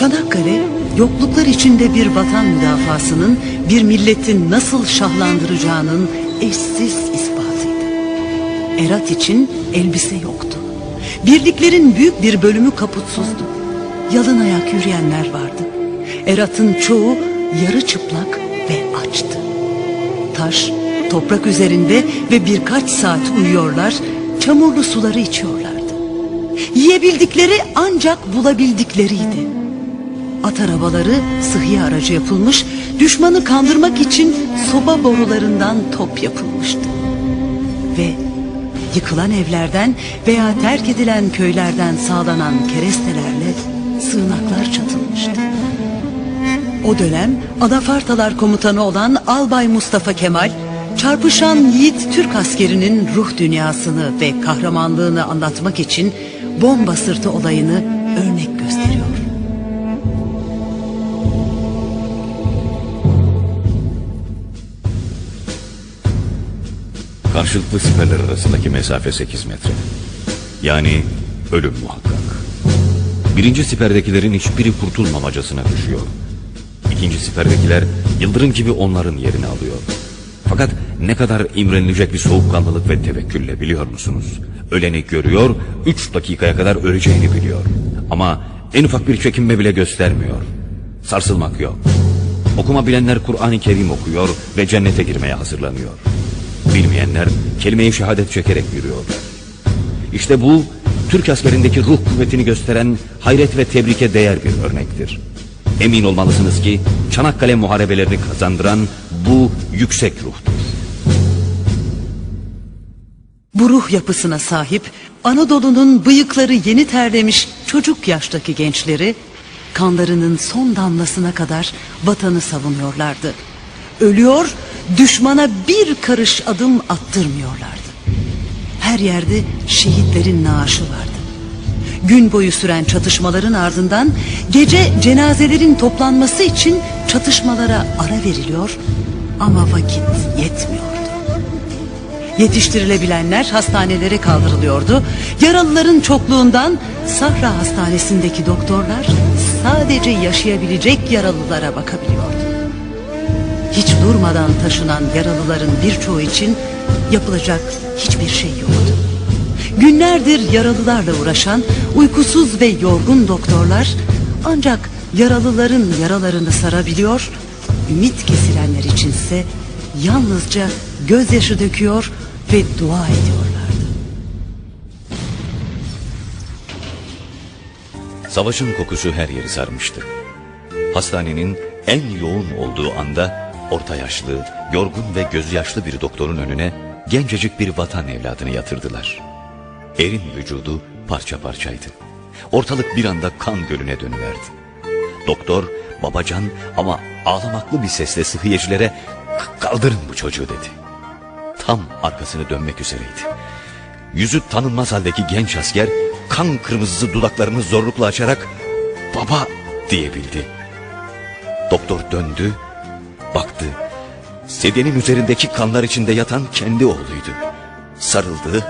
Çanakkale, yokluklar içinde bir vatan müdafasının bir milletin nasıl şahlandıracağının eşsiz ispatıydı. Erat için elbise yoktu. Birliklerin büyük bir bölümü kaputsuzdu. Yalın ayak yürüyenler vardı. Erat'ın çoğu yarı çıplak ve açtı. Taş, toprak üzerinde ve birkaç saat uyuyorlar, çamurlu suları içiyorlardı. Yiyebildikleri ancak bulabildikleriydi. At arabaları sıhhi aracı yapılmış, düşmanı kandırmak için soba borularından top yapılmıştı. Ve yıkılan evlerden veya terk edilen köylerden sağlanan kerestelerle sığınaklar çatılmıştı. O dönem Anafartalar komutanı olan Albay Mustafa Kemal, çarpışan yiğit Türk askerinin ruh dünyasını ve kahramanlığını anlatmak için bomba sırtı olayını örnek gösteriyor. Karşılıklı siperler arasındaki mesafe 8 metre. Yani ölüm muhakkak. Birinci siperdekilerin hiçbiri kurtulmamacasına düşüyor. İkinci siperdekiler yıldırım gibi onların yerini alıyor. Fakat ne kadar imrenilecek bir soğukkanlılık ve tevekkülle biliyor musunuz? Öleni görüyor, 3 dakikaya kadar öleceğini biliyor. Ama en ufak bir çekinme bile göstermiyor. Sarsılmak yok. Okuma bilenler Kur'an-ı Kerim okuyor ve cennete girmeye hazırlanıyor. Bilmeyenler kelime-i şehadet çekerek yürüyorlar. İşte bu Türk askerindeki ruh kuvvetini gösteren hayret ve tebrike değer bir örnektir. Emin olmalısınız ki Çanakkale muharebelerini kazandıran bu yüksek ruhtur. Bu ruh yapısına sahip Anadolu'nun bıyıkları yeni terlemiş çocuk yaştaki gençleri kanlarının son damlasına kadar vatanı savunuyorlardı. Ölüyor, düşmana bir karış adım attırmıyorlardı. Her yerde şehitlerin naaşı vardı. Gün boyu süren çatışmaların ardından gece cenazelerin toplanması için çatışmalara ara veriliyor ama vakit yetmiyordu. Yetiştirilebilenler hastanelere kaldırılıyordu. Yaralıların çokluğundan Sahra Hastanesi'ndeki doktorlar sadece yaşayabilecek yaralılara bakabiliyordu. Hiç durmadan taşınan yaralıların birçoğu için yapılacak hiçbir şey yoktu. Günlerdir yaralılarla uğraşan uykusuz ve yorgun doktorlar ancak yaralıların yaralarını sarabiliyor, ümit kesilenler içinse yalnızca gözyaşı döküyor ve dua ediyorlardı. Savaşın kokusu her yeri sarmıştı. Hastanenin en yoğun olduğu anda orta yaşlı, yorgun ve gözü yaşlı bir doktorun önüne gencecik bir vatan evladını yatırdılar. Erin vücudu parça parçaydı. Ortalık bir anda kan gölüne dönüverdi. Doktor babacan ama ağlamaklı bir sesle sıhhiyecilere kaldırın bu çocuğu dedi. Tam arkasını dönmek üzereydi. Yüzü tanınmaz haldeki genç asker kan kırmızısı dudaklarını zorlukla açarak baba diyebildi. Doktor döndü, baktı. Sedyenin üzerindeki kanlar içinde yatan kendi oğluydu. Sarıldı,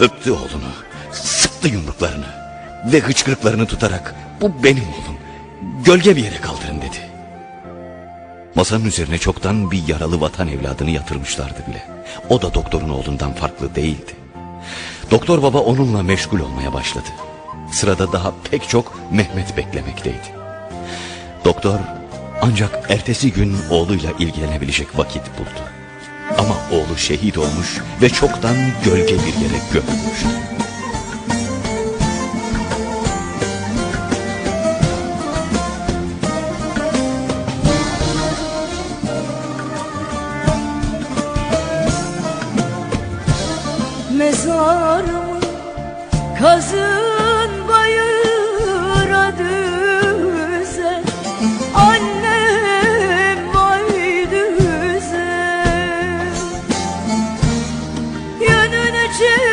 öptü oğlunu, sıktı yumruklarını ve hıçkırıklarını tutarak bu benim oğlum, gölge bir yere kaldırın dedi. Masanın üzerine çoktan bir yaralı vatan evladını yatırmışlardı bile. O da doktorun oğlundan farklı değildi. Doktor baba onunla meşgul olmaya başladı. Sırada daha pek çok Mehmet beklemekteydi. Doktor ancak ertesi gün oğluyla ilgilenebilecek vakit buldu. Ama oğlu şehit olmuş ve çoktan gölge bir yere gömülmüştü. Mezarımı kazı acı